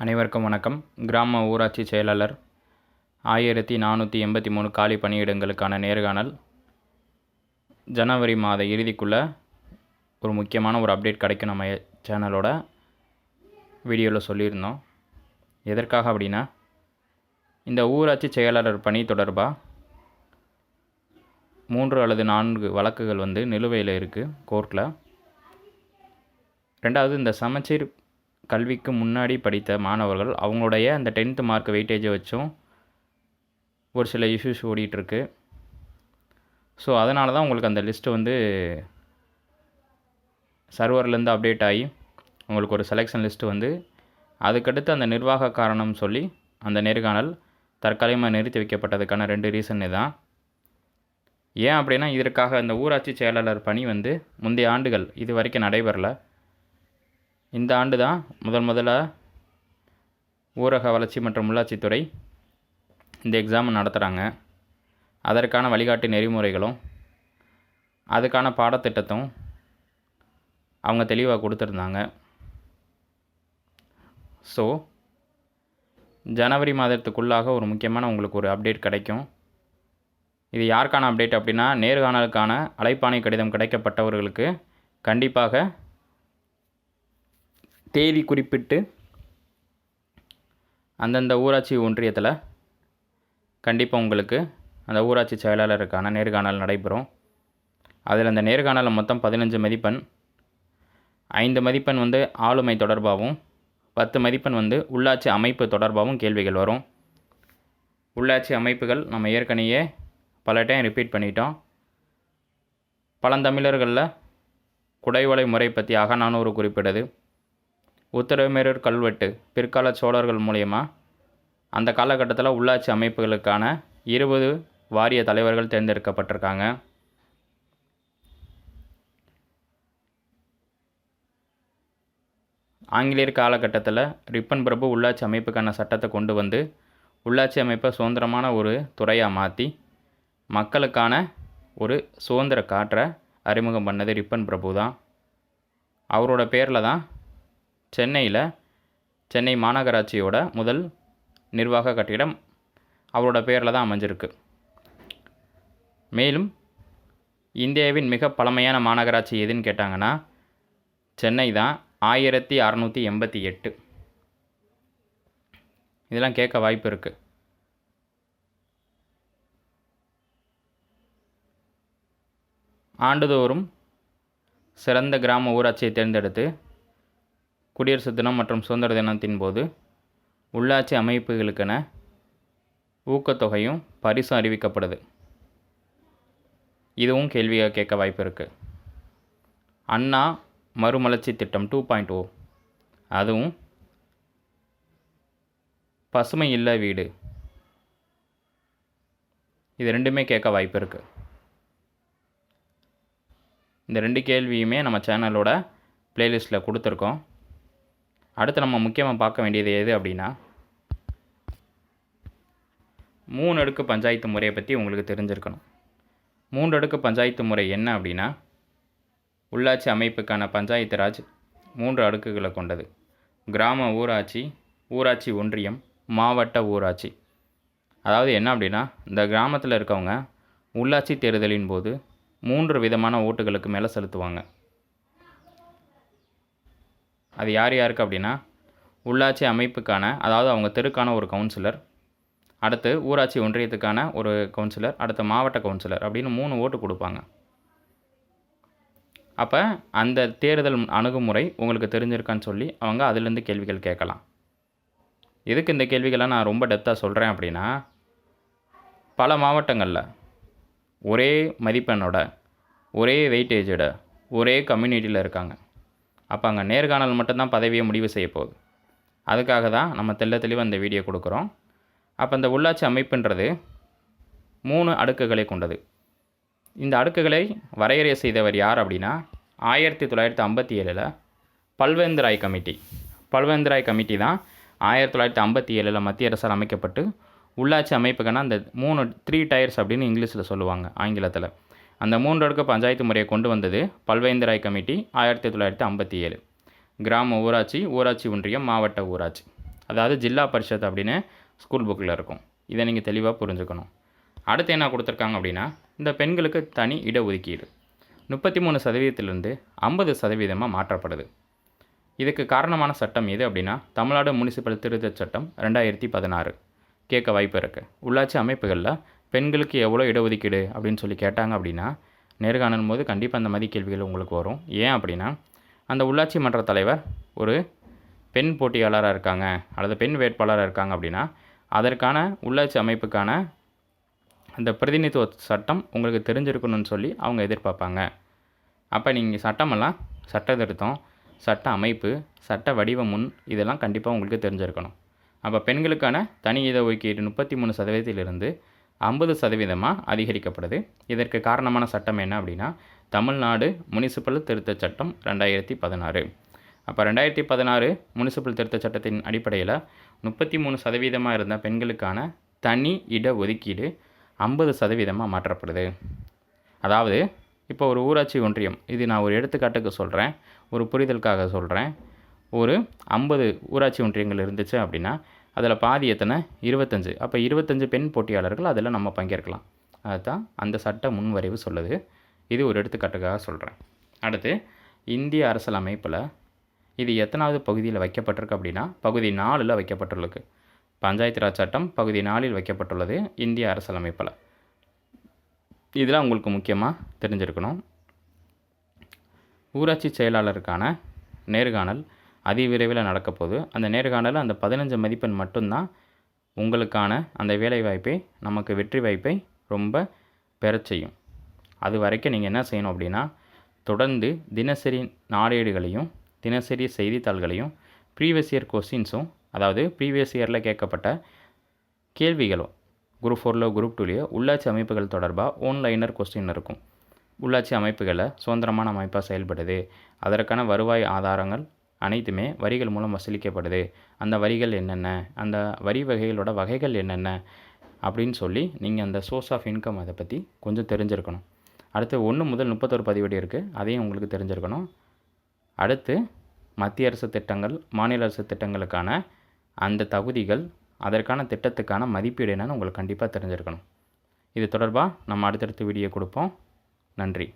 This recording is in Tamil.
அனைவருக்கும் வணக்கம். கிராம ஊராட்சி செயலாளர் ஆயிரத்தி நானூற்றி எண்பத்தி மூணு காலி பணியிடங்களுக்கான நேர்காணல். ஜனவரி மாத இறுதிக்குள்ளே ஒரு முக்கியமான ஒரு அப்டேட் கிடைக்கும் நம்ம சேனலோட வீடியோவில் சொல்லியிருந்தோம். எதற்காக அப்படின்னா இந்த ஊராட்சி செயலாளர் பணி தொடர்பாக மூன்று அல்லது நான்கு வழக்குகள் வந்து நிலுவையில் இருக்குது கோர்ட்டில் ரெண்டாவது இந்த சமச்சீர் கல்விக்கு முன்னாடி படித்த மாணவர்கள் அவங்களுடைய அந்த டென்த்து மார்க் வெயிட்டேஜை வச்சும் ஒரு சில இஷ்யூஸ் ஓடிட்டுருக்கு. ஸோ அதனால தான் உங்களுக்கு அந்த லிஸ்ட்டு வந்து சர்வர்லேருந்து அப்டேட் ஆகி உங்களுக்கு ஒரு செலெக்ஷன் லிஸ்ட்டு வந்து அதுக்கடுத்து அந்த நிர்வாக காரணம் சொல்லி அந்த நேர்காணல் தற்காலிகமாக நிறுத்தி வைக்கப்பட்டதுக்கான ரெண்டு ரீசன் தான் ஏன் அப்படின்னா இதற்காக அந்த ஊராட்சி செயலாளர் பணி வந்து முந்தைய ஆண்டுகள் இது வரைக்கும் நடைபெறலை. இந்த ஆண்டு தான் முதல் முதல்ல ஊரக வளர்ச்சி மற்றும் உள்ளாட்சித்துறை இந்த எக்ஸாம் நடத்துகிறாங்க அதற்கான வழிகாட்டு நெறிமுறைகளும் அதுக்கான பாடத்திட்டத்தும் அவங்க தெளிவாக கொடுத்துருந்தாங்க. ஸோ ஜனவரி மாதத்துக்குள்ளாக ஒரு முக்கியமான உங்களுக்கு ஒரு அப்டேட் கிடைக்கும். இது யாருக்கான அப்டேட் அப்படின்னா நேர்காணலுக்கான அழைப்பாணை கடிதம் கிடைக்கப்பட்டவர்களுக்கு கண்டிப்பாக தேதி குறிப்பிட்டு அந்தந்த ஊராட்சி ஒன்றியத்தில் கண்டிப்பாக உங்களுக்கு அந்த ஊராட்சி செயலாளருக்கான நேர்காணல் நடைபெறும். அதில் அந்த நேர்காணலில் மொத்தம் பதினஞ்சு மதிப்பெண் ஐந்து மதிப்பெண் வந்து ஆளுமை தொடர்பாகவும் பத்து மதிப்பெண் வந்து உள்ளாட்சி அமைப்பு தொடர்பாகவும் கேள்விகள் வரும். உள்ளாட்சி அமைப்புகள் நம்ம ஏற்கனவே பல டைம் ரிப்பீட் பண்ணிட்டோம். பழந்தமிழர்களில் குடைவலை முறை பற்றி அகநானூறு குறிப்பிடுது. உத்தரமேரூர் கல்வெட்டு பிற்கால சோழர்கள் மூலயமா? அந்த காலகட்டத்தில் உள்ளாட்சி அமைப்புகளுக்கான இருபது வாரிய தலைவர்கள் தேர்ந்தெடுக்கப்பட்டிருக்காங்க. ஆங்கிலேயர் காலகட்டத்தில் ரிப்பன் பிரபு உள்ளாட்சி அமைப்புக்கான சட்டத்தை கொண்டு வந்து உள்ளாட்சி அமைப்பை சுதந்திரமான ஒரு துறையாக மாற்றி மக்களுக்கான ஒரு சுதந்திர காற்றை அறிமுகம் பண்ணது ரிப்பன் பிரபு தான். அவரோட பேரில் தான் சென்னையில் சென்னை மாநகராட்சியோட முதல் நிர்வாக கட்டிடம் அவரோட பேரில் தான் அமைஞ்சிருக்கு. மேலும் இந்தியாவின் மிக பழமையான மாநகராட்சி எதுன்னு கேட்டாங்கன்னா சென்னை தான் ஆயிரத்தி அறநூற்றி எண்பத்தி எட்டு. இதெல்லாம் கேட்க வாய்ப்பு இருக்குது ஆண்டுதோறும் சிறந்த கிராம ஊராட்சியை தேர்ந்தெடுத்து குடியரசு தினம் மற்றும் சுதந்திர தினத்தின் போது உள்ளாட்சி அமைப்புகளுக்கென ஊக்கத்தொகையும் பரிசும் அறிவிக்கப்படுது. இதுவும் கேள்வியாக கேட்க வாய்ப்பு இருக்குது அண்ணா மறுமலர்ச்சி திட்டம் டூ பாயிண்ட் ஓ அதுவும் பசுமை இல்ல வீடு. இது ரெண்டுமே கேட்க வாய்ப்பு இருக்குது இந்த ரெண்டு கேள்வியுமே நம்ம சேனலோட ப்ளேலிஸ்ட்டில் கொடுத்துருக்கோம். அடுத்து நம்ம முக்கியமாக பார்க்க வேண்டியது எது அப்படின்னா மூணு அடுக்கு பஞ்சாயத்து முறையை பற்றி உங்களுக்கு தெரிஞ்சிருக்கணும். மூன்று அடுக்கு பஞ்சாயத்து முறை என்ன அப்படின்னா உள்ளாட்சி அமைப்புக்கான பஞ்சாயத்து ராஜ் மூன்று அடுக்குகளை கொண்டது. கிராம ஊராட்சி ஊராட்சி ஒன்றியம் மாவட்ட ஊராட்சி. அதாவது என்ன அப்படின்னா இந்த கிராமத்தில் இருக்கவங்க உள்ளாட்சி தேர்தலின் போது மூன்று விதமான ஓட்டுகளுக்கு மேலே செலுத்துவாங்க. அது யார் யாருக்கு அப்படின்னா உள்ளாட்சி அமைப்புக்கான அதாவது அவங்க தெருக்கான ஒரு கவுன்சிலர் அடுத்து ஊராட்சி ஒன்றியத்துக்கான ஒரு கவுன்சிலர் அடுத்து மாவட்ட கவுன்சிலர் அப்படின்னு மூணு ஓட்டு கொடுப்பாங்க. அப்போ அந்த தேர்தல் அணுகுமுறை உங்களுக்கு தெரிஞ்சிருக்கான்னு சொல்லி அவங்க அதுலேருந்து கேள்விகள் கேட்கலாம். எதுக்கு இந்த கேள்விகளை நான் ரொம்ப டெப்த்தாக சொல்கிறேன் அப்படின்னா பல மாவட்டங்களில் ஒரே மதிப்பெண்ணோட ஒரே வெயிட்டேஜோட ஒரே கம்யூனிட்டியில் இருக்காங்க. அப்போ அங்கே நேர்காணல் மட்டும்தான் பதவியை முடிவு செய்ய போகுது. அதுக்காக தான் நம்ம தெள்ள தெளிவாக இந்த வீடியோ கொடுக்குறோம். அப்போ இந்த உள்ளாட்சி அமைப்புன்றது மூணு அடுக்குகளை கொண்டது. இந்த அடுக்குகளை வரையறை செய்தவர் யார் அப்படின்னா ஆயிரத்தி தொள்ளாயிரத்தி ஐம்பத்தி ஏழில் பல்வேந்திராய் கமிட்டி. பல்வேந்திராய் கமிட்டி தான் ஆயிரத்தி தொள்ளாயிரத்தி ஐம்பத்தி ஏழில் மத்திய அரசால் அமைக்கப்பட்டு உள்ளாட்சி அமைப்புக்கான அந்த மூணு த்ரீ டயர்ஸ் அப்படின்னு இங்கிலீஷில் சொல்லுவாங்க ஆங்கிலத்தில். அந்த மூன்று அடுக்கு பஞ்சாயத்து முறையை கொண்டு வந்தது பல்வேந்தராய் கமிட்டி ஆயிரத்தி தொள்ளாயிரத்தி ஐம்பத்தி ஏழு. கிராம ஊராட்சி ஊராட்சி ஒன்றியம் மாவட்ட ஊராட்சி. அதாவது ஜில்லா பரிஷத் அப்படின்னு ஸ்கூல் புக்கில் இருக்கும். இதை நீங்கள் தெளிவாக புரிஞ்சுக்கணும். அடுத்து என்ன கொடுத்துருக்காங்க அப்படின்னா இந்த பெண்களுக்கு தனி இடஒதுக்கீடு. முப்பத்தி மூணு சதவீதத்திலிருந்து ஐம்பது சதவீதமாக மாற்றப்படுது. இதுக்கு காரணமான சட்டம் எது அப்படின்னா தமிழ்நாடு முனிசிபல் திருத்தச் சட்டம் ரெண்டாயிரத்தி பதினாறு. கேட்க வாய்ப்பு இருக்குது உள்ளாட்சி அமைப்புகளில் பெண்களுக்கு எவ்வளோ இடஒதுக்கீடு அப்படின்னு சொல்லி கேட்டாங்க அப்படின்னா நேர்காணல் போது கண்டிப்பாக அந்த மாதிரி கேள்விகள் உங்களுக்கு வரும். ஏன் அப்படின்னா அந்த உள்ளாட்சி மன்ற தலைவர் ஒரு பெண் போட்டியாளராக இருக்காங்க அல்லது பெண் வேட்பாளராக இருக்காங்க அப்படின்னா அதற்கான உள்ளாட்சி அமைப்புக்கான அந்த பிரதிநிதித்துவ சட்டம் உங்களுக்கு தெரிஞ்சிருக்கணும்னு சொல்லி அவங்க எதிர்பார்ப்பாங்க. அப்போ நீங்கள் சட்டமெல்லாம் சட்ட திருத்தம் சட்ட அமைப்பு சட்ட வடிவ முன் இதெல்லாம் கண்டிப்பாக உங்களுக்கு தெரிஞ்சிருக்கணும். அப்போ பெண்களுக்கான தனி இட ஒதுக்கீடு முப்பத்தி மூணு சதவீதத்திலிருந்து ஐம்பது சதவீதமாக அதிகரிக்கப்படுது. இதற்கு காரணமான சட்டம் என்ன அப்படின்னா தமிழ்நாடு முனிசிபல் திருத்தச் சட்டம் ரெண்டாயிரத்தி பதினாறு. அப்போ ரெண்டாயிரத்தி பதினாறு முனிசிபல் திருத்தச் சட்டத்தின் அடிப்படையில் முப்பத்தி மூணு சதவீதமாக இருந்த பெண்களுக்கான தனி இட ஒதுக்கீடு ஐம்பது சதவீதமாக மாற்றப்படுது. அதாவது இப்போ ஒரு ஊராட்சி ஒன்றியம் இது நான் ஒரு எடுத்துக்காட்டுக்கு சொல்கிறேன் ஒரு புரிதலுக்காக சொல்கிறேன் ஒரு ஐம்பது ஊராட்சி ஒன்றியங்கள் இருந்துச்சு அப்படின்னா அதில் பாதி எத்தனை? இருபத்தஞ்சு. அப்போ இருபத்தஞ்சு பெண் போட்டியாளர்கள் அதில் நம்ம பங்கேற்கலாம். அதுதான் அந்த சட்ட முன்வரைவு சொல்லுது. இது ஒரு எடுத்துக்காட்டுக்காக சொல்கிறேன். அடுத்து இந்திய அரசியலமைப்பில் இது எத்தனாவது பகுதியில் வைக்கப்பட்டிருக்கு அப்படின்னா பகுதி நாலில் வைக்கப்பட்டுள்ளது பஞ்சாயத்து ராஜ் சட்டம் பகுதி நாலில் வைக்கப்பட்டுள்ளது இந்திய அரசியலமைப்பில் இதெல்லாம் உங்களுக்கு முக்கியமாக தெரிஞ்சிருக்கணும். ஊராட்சி செயலாளருக்கான நேர்காணல் அதிவிரைவில் நடக்கப்போகுது. அந்த நேர்காணலில் அந்த பதினஞ்சு மதிப்பெண் மட்டும்தான் உங்களுக்கான அந்த வேலை வாய்ப்பை நமக்கு வெற்றி வாய்ப்பை ரொம்ப பெறச் செய்யும். அது வரைக்கும் நீங்கள் என்ன செய்யணும் அப்படின்னா தொடர்ந்து தினசரி நாளேடுகளையும் தினசரி செய்தித்தாள்களையும் ப்ரீவியஸ் இயர் கொஸ்டின்ஸும் அதாவது ப்ரீவியஸ் இயரில் கேட்கப்பட்ட கேள்விகளும் குரூப் ஃபோரில் குரூப் டூலேயோ உள்ளாட்சி அமைப்புகள் தொடர்பாக ஒன்லைனர் கொஸ்டின் இருக்கும். உள்ளாட்சி அமைப்புகளை சுதந்திரமான அமைப்பாக செயல்படுது. அதற்கான வருவாய் ஆதாரங்கள் அனைத்துமே வரிகள் மூலம் வசூலிக்கப்படுது. அந்த வரிகள் என்னென்ன? அந்த வரி வகைகளோட வகைகள் என்னென்ன? அப்படின்னு சொல்லி நீங்கள் அந்த சோர்ஸ் ஆஃப் இன்கம் அதை பற்றி கொஞ்சம் தெரிஞ்சிருக்கணும். அடுத்து ஒன்று முதல் முப்பத்தொரு பதிவடி இருக்குது அதையும் உங்களுக்கு தெரிஞ்சிருக்கணும். அடுத்து மத்திய அரசு திட்டங்கள் மாநில அரசு திட்டங்களுக்கான அந்த தகுதிகள் அதற்கான திட்டத்துக்கான மதிப்பீடு என்னென்னு உங்களுக்கு கண்டிப்பாக தெரிஞ்சிருக்கணும். இது தொடர்பாக நம்ம அடுத்தடுத்த வீடியோ கொடுப்போம். நன்றி.